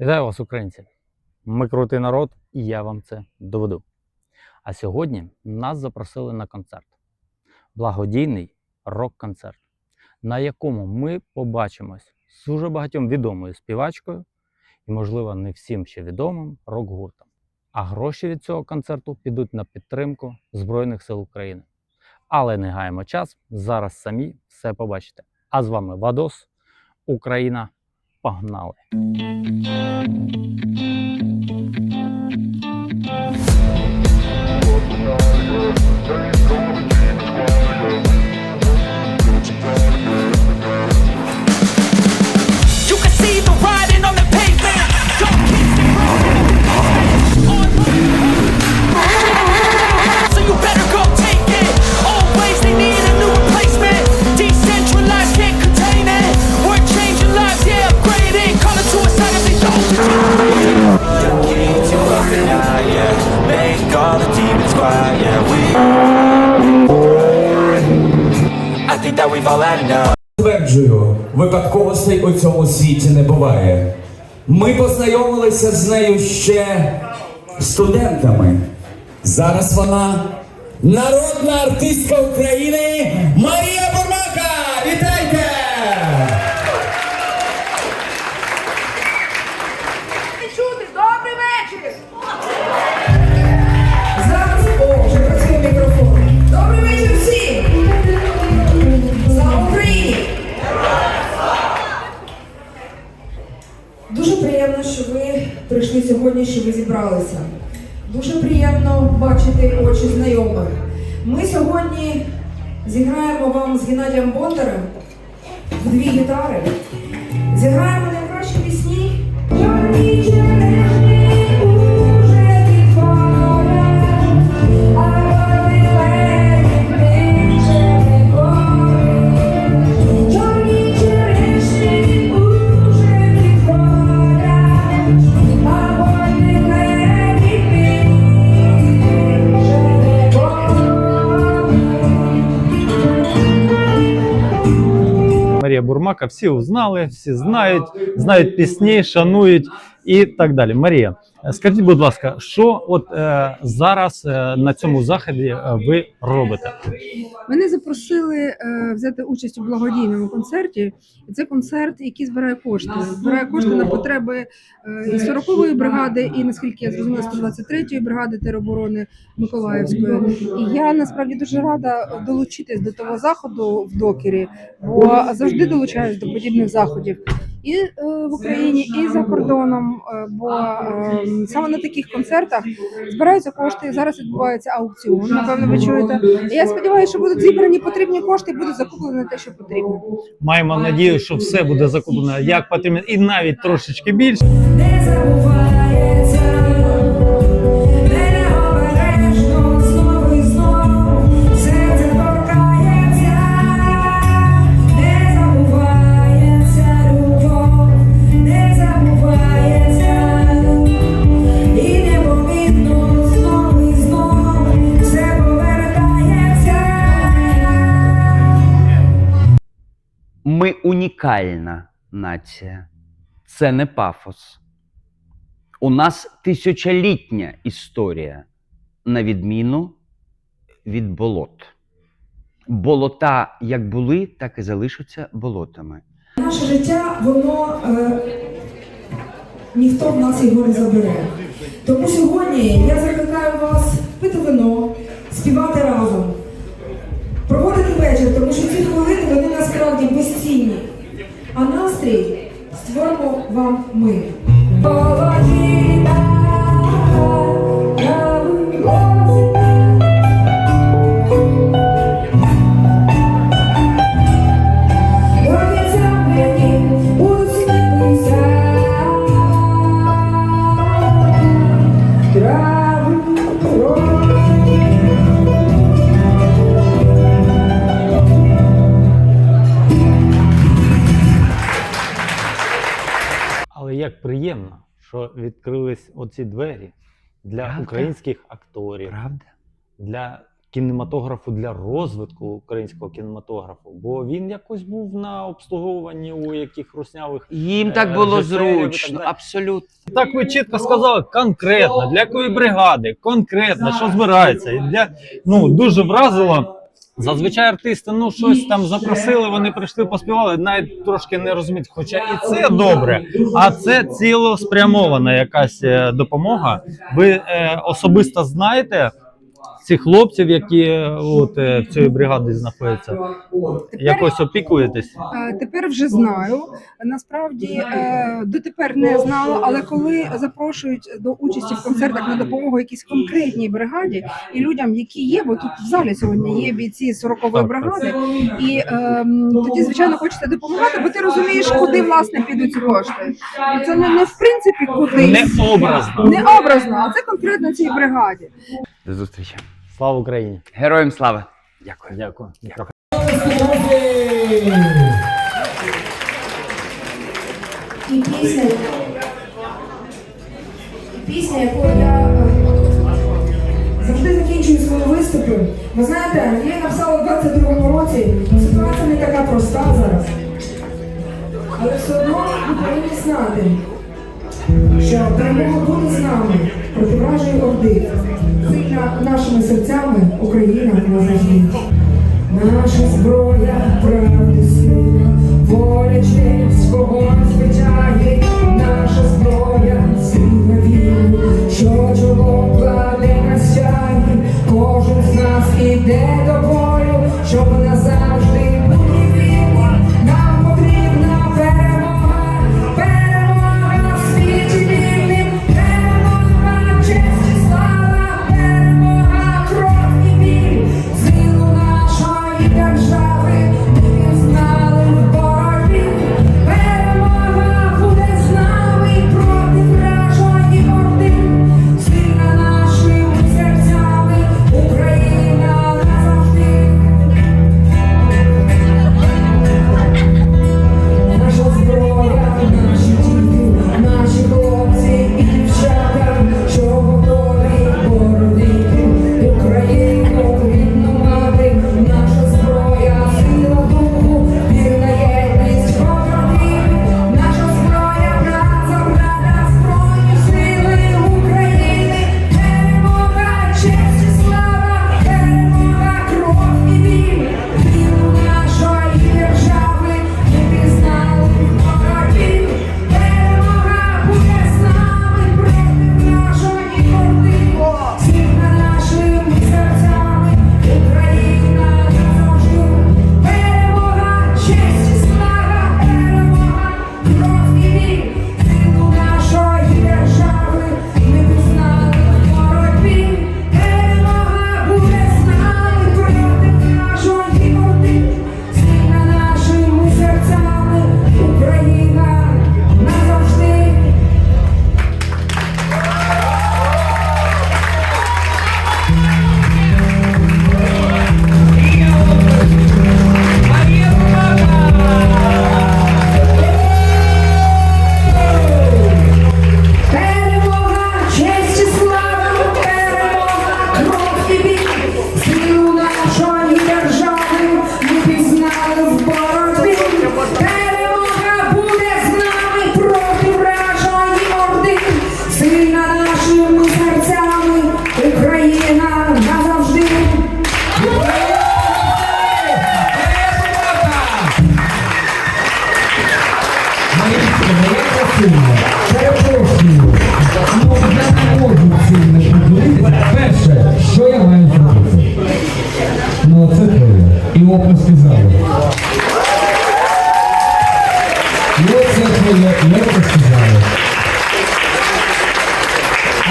Вітаю вас, українці! Ми крутий народ, і я вам це доведу. А сьогодні нас запросили на концерт. Благодійний рок-концерт, на якому ми побачимось з дуже багатьом відомою співачкою і, можливо, не всім ще відомим рок-гуртом. А гроші від цього концерту підуть на підтримку Збройних сил України. Але не гаємо час, зараз самі все побачите. А з вами Вадос, Україна. Погнали! Стверджую, випадковостей у цьому світі не буває. Ми познайомилися з нею ще студентами. Зараз вона народна артистка України сьогодні зіграємо вам з Геннадієм Бондарем в дві гітари. Горить. Всі узнали, всі знають, знають пісні, шанують і так далі. Марія, скажіть, будь ласка, що от е, зараз е, на цьому заході е, ви робите? Мене запросили е, взяти участь у благодійному концерті. Це концерт, який збирає кошти. Збирає кошти на потреби е, і 40-ї бригади, і наскільки я зрозуміла, 123-ї бригади тероборони Миколаївської. І я насправді дуже рада долучитись до того заходу в докері, бо завжди долучаюсь до подібних заходів. І е, в Україні, і за кордоном, е, бо е, саме на таких концертах збираються кошти. Зараз відбувається аукціон. Напевно, ви чуєте. І я сподіваюся, що будуть зібрані потрібні кошти і буде закуплено те, що потрібно. Маємо надію, що все буде закуплено як потрібно, і навіть трошечки більше. Не забувається, Ми унікальна нація. Це не пафос. У нас тисячолітня історія, на відміну від болот. Болота як були, так і залишаться болотами. Наше життя, воно е, ніхто в нас його не забере. Тому сьогодні я закликаю вас пити вино, співати разом, тому що ці хвилини вони насправді безцінні. А настрій створимо вам ми. Як приємно, що відкрились оці двері для Правда? українських акторів, Правда? для кінематографу для розвитку українського кінематографу, бо він якось був на обслуговуванні у яких руснявих. Їм Е, так було і так зручно, абсолютно. Так ви чітко сказали, конкретно для якої бригади, конкретно, що збирається. І для ну дуже вразило. Зазвичай артисти ну щось там запросили, вони прийшли, поспівали, навіть трошки не розуміють. Хоча і це добре, а це цілоспрямована якась е, допомога. Ви е, особисто знаєте цих хлопців, які е, от е, в цій бригаді знаходяться. Якось опікуєтесь? Е, Тепер вже знаю. Насправді дотепер не знала, але коли запрошують до участі в концертах на допомогу якійсь конкретній бригаді і людям, які є, бо тут в залі сьогодні є бійці 40-ї бригади, і е, тоді звичайно хочеться допомагати, бо ти розумієш, куди власне підуть ці кошти. І це не, не в принципі куди Не образно. не образно, а це конкретно цій бригаді. До зустрічі. Слава Україні! Героям слава. Дякую. Дякую. І пісня, і пісня, яку я е, завжди закінчую свої виступи. Ви знаєте, я написала у 22-му році. Ситуація не така проста зараз. Але все одно ви повинні знати, що перемога буде з нами? Проти вражої орди. Сильна нашими серцями Україна назавжди. Наша зброя, правди сила, воля, честь, вогонь звичаї, наша зброя, сила віри, що чоло кладе на сяї, кожен з нас іде до бою, щоб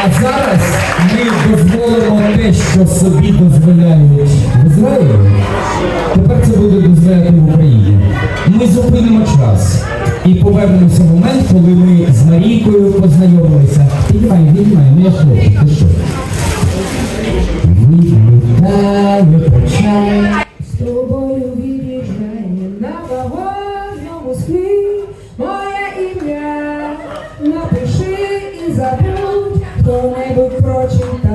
А зараз ми дозволимо те, що собі дозволяють в Ізраїлі. Тепер це буде дозволяти в Україні. Ми зупинимо час і повернемося в момент, коли ми з Марійкою познайомилися. Піднімай, піднімай, я хлопчик, ти що? Відлітаю, прощай. З тобою забудь, хто-небудь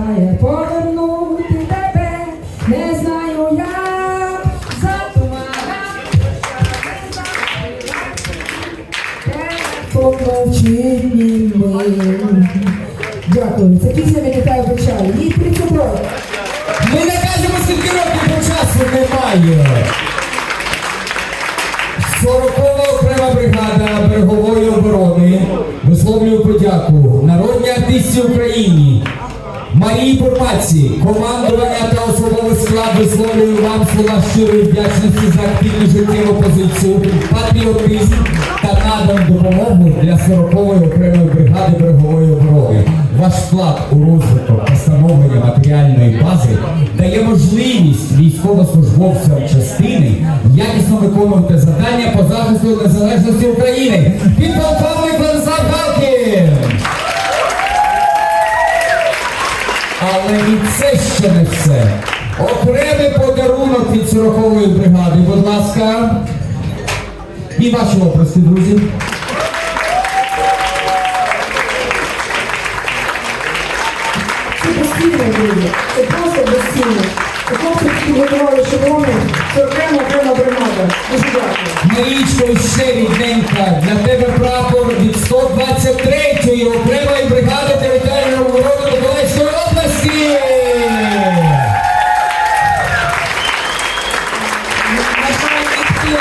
Бурмаці, командування та особовий склад висловлюю вам слова щирої вдячності за активну життєву позицію, патріотизм та надану допомогу для 40-ї окремої бригади берегової оборони. Ваш вклад у розвиток та становлення матеріальної бази дає можливість військовослужбовцям частини якісно виконувати завдання по захисту незалежності України. Підполковник Владислав Галкін! Але і це ще не все. Окремий подарунок від 40-ї бригади, будь ласка. І ваші оплески, друзі. Це безцінно, друзі. Це просто безцінно. Хлопці підготували шеврони. Це окрема окрема бригада. Дуже дякую. Марічко, ще рідненька, для тебе прапор від 123-ї окремої бригади територіальної оборони Миколаївської області. На жаль, ніхто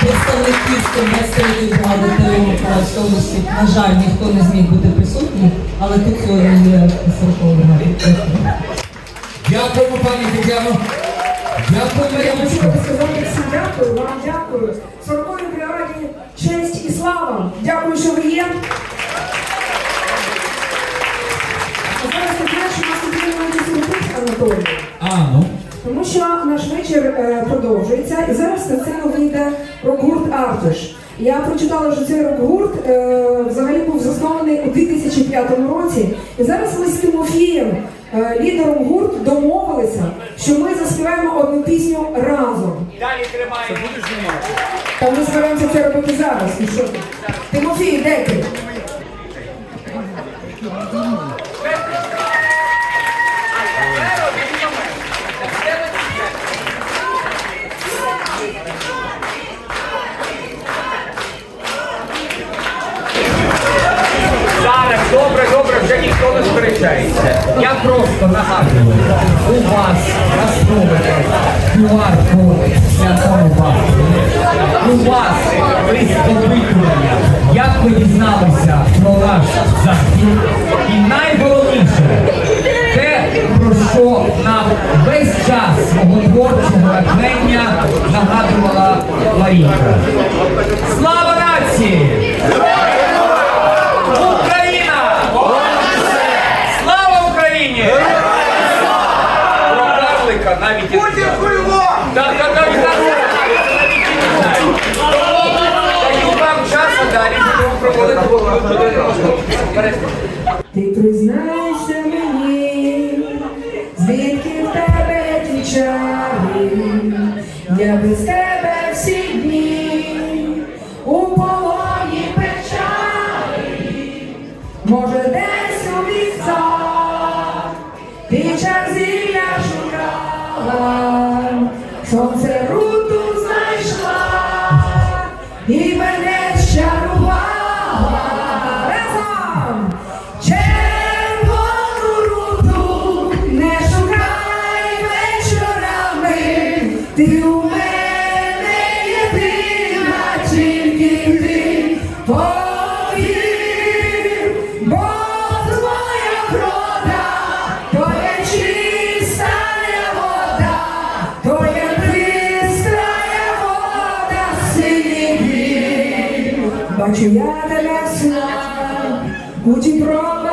представників 123 бригади ТРО Миколаївської області, на жаль, ніхто не зміг бути присутній, але тут сьогодні є 40. Дякуємо, пані Тетяно. Дякуємо, Я хочу Марічко. сказати всім дякую, вам дякую. Сороковій бригаді честь і слава. Дякую, що ви є. Сюрприз, Анатолій. А, ну. Тому що наш вечір е, продовжується, і зараз на сцену вийде рок-гурт Артиш. Я прочитала, що цей рок-гурт е, взагалі був заснований у 2005 році. І зараз ми з Тимофієм, е, лідером гурт, домовилися, що ми заспіваємо одну пісню разом. Далі тримаємо. Та ми збираємося це робити зараз. Ну що ти? Тимофій, де ти? Не. Я просто нагадую, у вас столику QR-код святого банку. У вас опитування, як ви дізналися про наш захід. І найголовніше, те, про що нам весь час свого творчого натхнення нагадувала Марійка. Ти признайся мені, звідки в тебе ті чари, я без тебе всі дні Бачу я тебе сна, у ті зелених,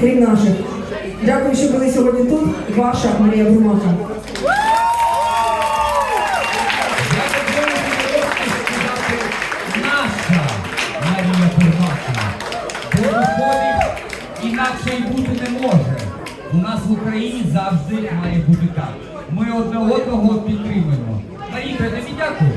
крім наших. Дякую, що були сьогодні тут. Ваша Марія сказати наша Марія Бурмака. Бо виходить, інакше й бути не може. У нас в Україні завжди має бути так. Ми одне одного підтримуємо. Марійка, тобі дякую.